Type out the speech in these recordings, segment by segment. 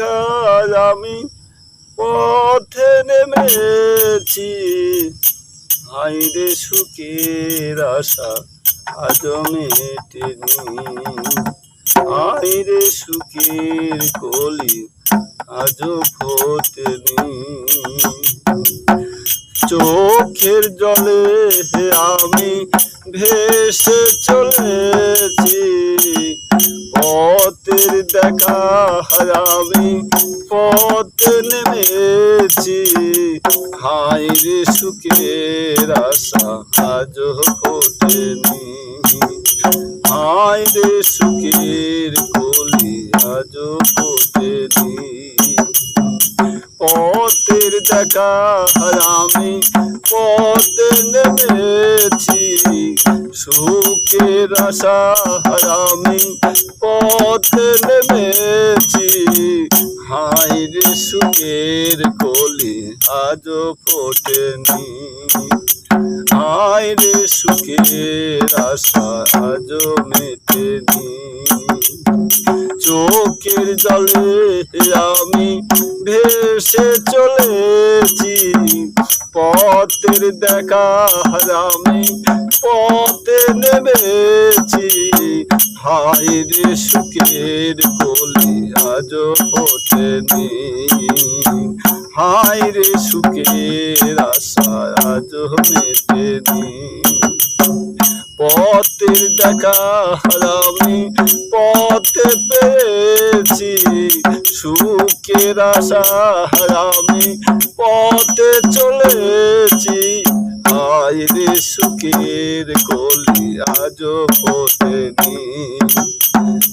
দেখা আমি পথে নেমেছি। হাইরে সুখের আশা আজ মেটেনি। হাইরে সুখের কলি আজও ফোটেনি। চোখের জলে আমি ভেসে চলেছি। পথের দেখা আমি পথে নেমেছি হাই রে সুখের আশা আজ ফোটেনি হাই রে সুখের কলি আজ ফোটেনি পথের দেখা আমি পথে নেমেছি সুখের আশা আমি পথে হাই রে সুখের কলি আজ ফোটেনি। হাই রে সুখের আশা আজ মেটেনি। চোখের জলে আমি ভেসে চলেছি। পথের দেখা আমি পথে নেমেছি। হাই রে সুখের কলি আজ ফোটেনি হাই রে সুখের আশা আজ মেটেনি পথের দেখা হারামি পথে পেয়েছি। সুখের আশা আমি পথে চলেছি। রে সুখের কলি আজ ফোটেনি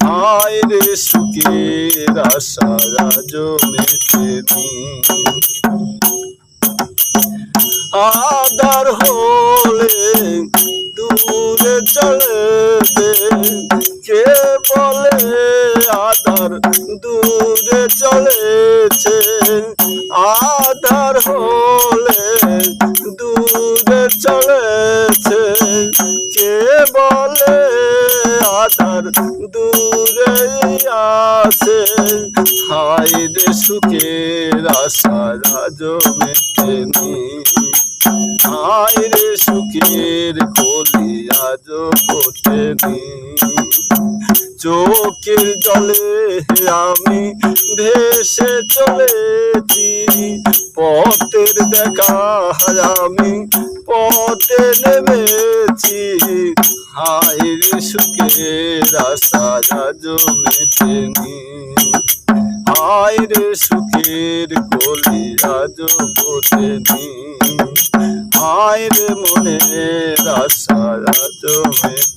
আয় রে সুখের আশা আজ মেটেনি আদার হলে দূরে চলে কে বলে আদার দূরে চলেছে? আদার হলে চলেছে। কে বলে আদার দূরে আছে? হাই রে সুখের আশা রাজ মেটেনি হায় রে সুখের কলি আজ ফোটেনি চোখের জলে আমি ভেসে চলেছি। পথের দেখা আমি পথে নেমেছি হায় সুখের রাস্তা আজ মেটেনি। হায় রে সুখের কলি আজ ফোটেনি। হায় রে মনের রাস্তা মেটেনি।